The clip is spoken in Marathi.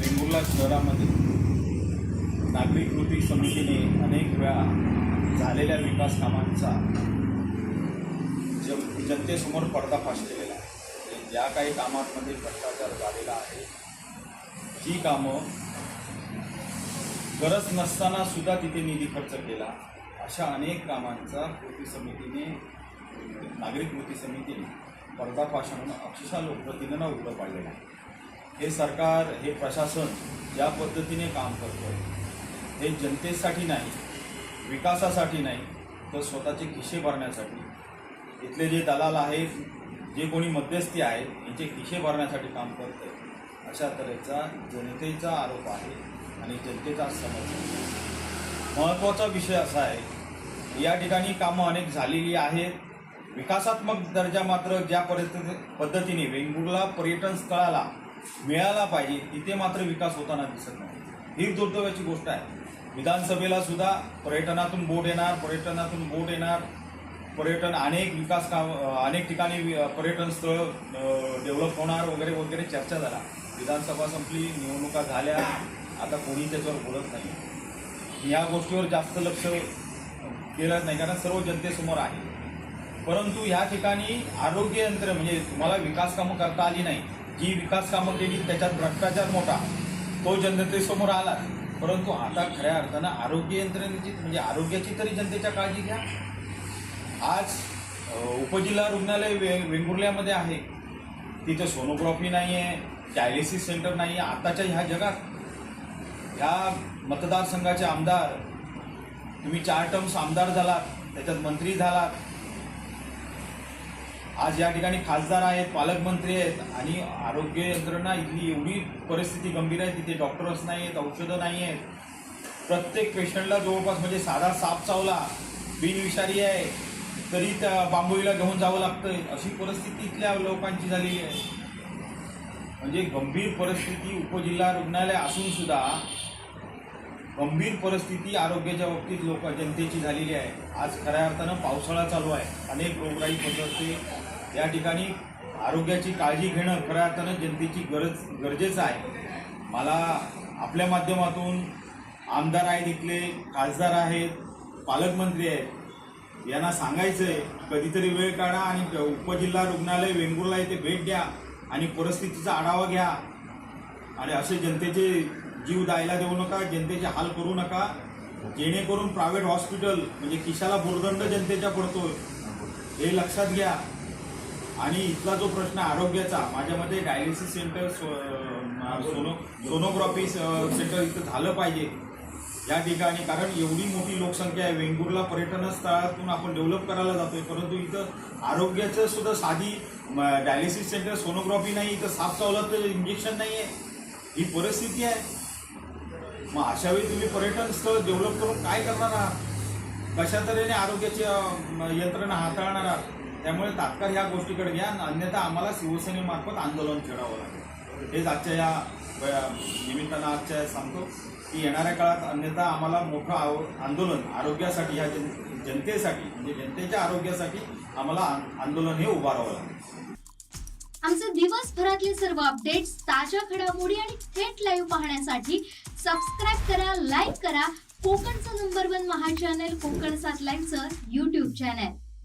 वेंगुर्ला शहरामध्ये नागरिक कृती समितीने अनेक वेळा झालेल्या विकास कामांचा ज जनतेसमोर पडदाफाश केलेला आहे. म्हणजे ज्या काही कामांमध्ये भ्रष्टाचार झालेला आहे ही कामं गरज नसताना सुद्धा तिथे निधी खर्च केला अशा अनेक कामांचा कृती समितीने नागरिक कृती समितीने पडदाफाश म्हणून अक्षरशः लोकप्रतिनिधींना उघडं पाडलेलं आहे. हे सरकार हे प्रशासन ज्या पद्धतीने काम करतं हे जनतेसाठी नाही विकासासाठी नाही तर स्वतःचे खिशे भरण्यासाठी. इथले जे दलाल आहेत जे कोणी मध्यस्थी आहेत यांचे खिशे भरण्यासाठी काम करतं अशा तऱ्हेचा जनतेचा आरोप आहे आणि जनतेचा समज महत्त्वाचा विषय असा आहे या ठिकाणी कामं अनेक झालेली आहेत. विकासात्मक दर्जा मात्र ज्या परिस्थिती पद्धतीने वेंगुर्ला पर्यटन स्थळाला मिळाला पाहिजे तिथे मात्र विकास होताना दिसत नाही. ही दुर्दैवाची गोष्ट आहे. विधानसभेला सुद्धा पर्यटनातून बोट येणार पर्यटनातून बोट येणार. पर्यटन अनेक विकास काम अनेक ठिकाणी पर्यटन स्थळ डेव्हलप होणार वगैरे वगैरे चर्चा झाला. विधानसभा संपली निवडणुका झाल्या. आता कोणी त्याच्यावर बोलत नाही. या गोष्टीवर जास्त लक्ष केलं नाही कारण सर्व जनतेसमोर आहे. परंतु ह्या ठिकाणी आरोग्य यंत्र म्हणजे तुम्हाला विकास कामं करता आली नाही जी विकास कामं केली त्याच्यात भ्रष्टाचार मोठा. तो जनतेसमोर आला. परंतु आता खऱ्या अर्थानं आरोग्य यंत्रणेची म्हणजे आरोग्याची तरी जनतेच्या काळजी घ्या. आज उपजिल्हा रुग्णालय वे वेंगुर्ल्यामध्ये आहे. तिथं सोनोग्राफी नाही आहे डायलिसिस सेंटर नाही आहे आताच्या ह्या जगात ह्या मतदारसंघाचे आमदार तुम्ही चार टर्म्स आमदार झालात त्याच्यात मंत्री झालात. आज या ठिकाणी खासदार आहेत पालकमंत्री आहेत आणि आरोग्य यंत्रणा इथली एवढी परिस्थिती गंभीर आहे तिथे डॉक्टर्स नाही आहेत औषधं नाही आहेत प्रत्येक पेशंटला जवळपास म्हणजे साधा साप चावला बिनविषारी आहे तरी त्या बांबोईला घेऊन जावं लागतं अशी परिस्थिती इथल्या लोकांची झालेली आहे. म्हणजे गंभीर परिस्थिती उपजिल्हा रुग्णालय असून सुद्धा गंभीर परिस्थिती आरोग्याच्या बाबतीत लोक जनतेची झालेली आहे. आज खऱ्या अर्थानं पावसाळा चालू आहे. अनेक रोगराई पद्धती या ठिकाणी आरोग्याची काळजी घेणं खऱ्या अर्थानं जनतेची गरज गरजेचं आहे. मला आपल्या माध्यमातून आमदार आहेत इथले खासदार आहेत पालकमंत्री आहेत यांना सांगायचं आहे कधीतरी वेळ काढा आणि उपजिल्हा रुग्णालय वेंगुर्ला येथे भेट द्या आणि परिस्थितीचा आढावा घ्या. आणि असे जनतेचे जीव द्यायला देऊ नका जनतेचे हाल करू नका. जेणेकरून प्रायव्हेट हॉस्पिटल म्हणजे किशाला भुर्दंड जनतेच्या पडतोय हे लक्षात घ्या. आणि इथला जो प्रश्न आरोग्याचा माझ्या मते dialysis centre sono sonography centre इथं झालं पाहिजे. या ठिकाणी कारण एवढी मोठी लोकसंख्या आहे वेंगुर्ला पर्यटन स्थळातून आपण डेव्हलप करायला जातोय. परंतु इथं आरोग्याचं सुद्धा साधी डायलिसिस सेंटर सोनोग्राफी नाही इथं साफ सवलत इंजेक्शन नाही आहे ही परिस्थिती आहे. मग अशा वेळी तुम्ही पर्यटन स्थळ डेव्हलप करून काय करणार आहात? कशा तऱ्हेने आरोग्याची यंत्रणा हाताळणार आहात? त्यामुळे तात्काळ ह्या गोष्टीकडे घ्या. अन्यथा आम्हाला शिवसेनेमार्फत आंदोलन छेडावं लागेल. हेच आजच्या या निमित्तानं आजच्या सांगतो की येणाऱ्या काळात अन्यथा आम्हाला मोठं आव आंदोलन आरोग्यासाठी ह्या जन जनतेसाठी म्हणजे जनतेच्या आरोग्यासाठी आम्हाला आंदोलन हे उभारावं लागेल. आमचे दिवसभरातले सर्व अपडेट्स ताज्या घडामोडी आणि थेट लाईव्ह पाहण्यासाठी सबस्क्राईब करा लाईक करा. कोकणचं नंबर वन महा चॅनल कोकण सात लाईव्हचं युट्यूब चॅनल